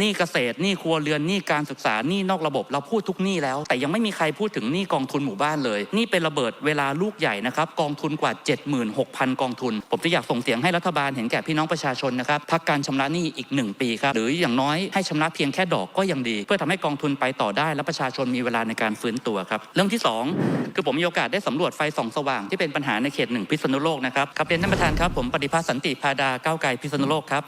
หนี้เกษตรหนี้ครัวเรือนหนี้การศึกษาหนี้นอกระบบเราพูดทุกหนี้แล้ว แต่ยังไม่มีใครพูดถึงหนี้กองทุนหมู่บ้านเลยนี่เป็นระเบิดเวลาลูกใหญ่นะครับกองทุนกว่า 76,000 กองทุน ผมจะอยากส่งเสียงให้รัฐบาลเห็นแก่พี่น้องประชาชนนะครับพักการชำระหนี้อีก 1 ปีครับหรืออย่างน้อยให้ชำระเพียงแค่ดอกก็ยังดี เพื่อทำให้กองทุนไปต่อได้ และประชาชนมีเวลาในการฟื้นตัวครับเรื่องที่สองคือผมมีโอกาสได้สำรวจไฟส่องสว่างที่เป็นปัญหาในเขตหนึ่งพิษณุโลกนะครับครับเรียนท่านประธานครับผมปฏิภาสันติพาดาก้าวไกลพิษณุโลกครับ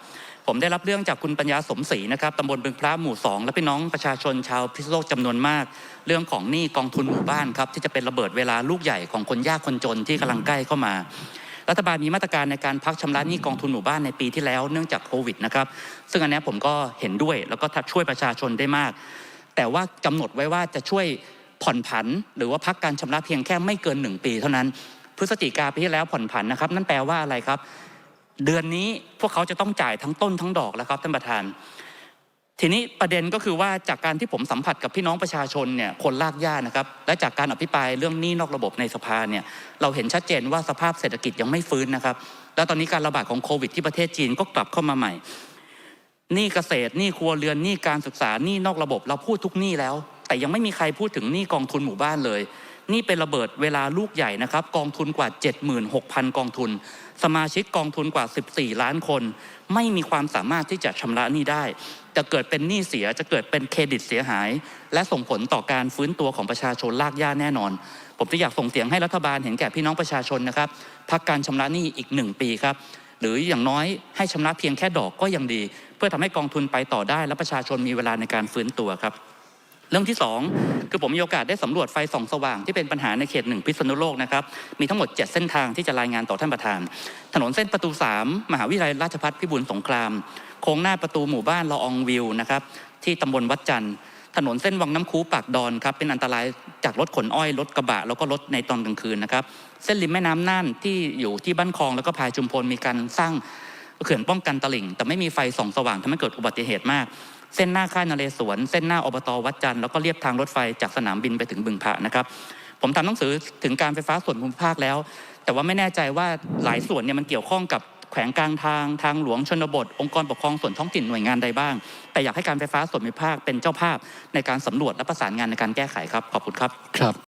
ผมได้รับเรื่องจากคุณปัญญาสมศรีนะครับตำบลบึงพระหมู่สองและพี่น้องประชาชนชาวพิษณุโลกจำนวนมาก เรื่องของหนี้กองทุนหมู่บ้านครับที่จะเป็นระเบิดเวลาลูกใหญ่ของคนยากคนจนที่กำลังใกล้เข้ามา รัฐบาลมีมาตรการในการพักชำระหนี้กองทุนหมู่บ้านในปีที่แล้วเนื่องจากโควิดนะครับซึ่งอันนี้ผมก็เห็นด้วยแล้วก็ช่วยประชาชนได้มาก แต่ว่ากำหนดไว้ว่าจะช่วยผ่อนผัน หรือว่าพักการชำระเพียงแค่ไม่เกิน 1 ปีเท่านั้นพฤศจิกาปีที่แล้วผ่อนผันนะครับ นั่นแปลว่าอะไรครับ เดือนนี้พวกเขาจะต้องจ่ายทั้งต้นทั้งดอกแล้วครับท่านประธาน ทีนี้ประเด็นก็คือว่าจากการที่ผมสัมผัสกับพี่น้องประชาชนเนี่ยคนลากย่านะครับและจากการอภิปรายเรื่องหนี้นอกระบบในสภาเนี่ยเราเห็นชัดเจนว่าสภาพเศรษฐกิจยังไม่ฟื้นนะครับ แล้วตอนนี้การระบาดของโควิดที่ประเทศจีนก็กลับเข้ามาใหม่หนี้เกษตรหนี้ครัวเรือนหนี้การศึกษาหนี้นอกระบบ เราพูดทุกหนี้แล้ว แต่ยังไม่มีใครพูดถึงหนี้กองทุนหมู่บ้านเลย นี่เป็นระเบิดเวลาลูกใหญ่นะครับ กองทุนกว่า 76,000 กองทุน สมาชิกกองทุนกว่า 14 ล้านคน ไม่มีความสามารถที่จะชำระหนี้ได้ จะเกิดเป็นหนี้เสียจะเกิดเป็นเครดิตเสียหาย และส่งผลต่อการฟื้นตัวของประชาชนลากย่าแน่นอน ผมจะอยากส่งเสียงให้รัฐบาลเห็นแก่พี่น้องประชาชนนะครับพักการชำระหนี้อีก 1 ปีครับหรืออย่างน้อยให้ชำระเพียงแค่ดอกก็ยังดี เพื่อทำให้กองทุนไปต่อได้ และประชาชนมีเวลาในการฟื้นตัวครับ เรื่องที่สองคือผมมีโอกาสได้สำรวจไฟส่องสว่างที่เป็นปัญหาในเขตหนึ่งพิษณุโลกนะครับมีทั้งหมด 7 เส้นทางที่จะรายงานต่อท่านประธาน ถนนเส้นประตู 3 มหาวิทยาลัยราชภัฏพิบูลสงคราม โค้งหน้าประตูหมู่บ้านละอองวิวนะครับที่ตำบลวัดจันทร์ถนนเส้นวังน้ำคูปากดอนครับเป็นอันตรายจากรถขนอ้อยรถกระบะแล้วก็รถในตอนกลางคืนนะครับเส้นริมแม่น้ำน่านที่อยู่ที่บ้านคลองแล้วก็พายชุมพลมีการสร้างเขื่อนป้องกันตลิ่ง แต่ไม่มีไฟส่องสว่างทำให้เกิดอุบัติเหตุมาก เส้นหน้าค่ายนเรศวร เส้นหน้าอบตวัดจันทร์แล้วก็เรียบทางรถไฟจากสนามบินไปถึงบึงพระนะครับ ผมทำหนังสือถึงการไฟฟ้าส่วนภูมิภาคแล้ว แต่ว่าไม่แน่ใจว่าหลายส่วนเนี่ยมันเกี่ยวข้องกับแขวงกลางทางทางหลวงชนบท องค์กรปกครองส่วนท้องถิ่นหน่วยงานใดบ้าง แต่อยากให้การไฟฟ้าส่วนภูมิภาคเป็นเจ้าภาพในการสำรวจและประสานงานในการแก้ไขครับขอบคุณครับครับ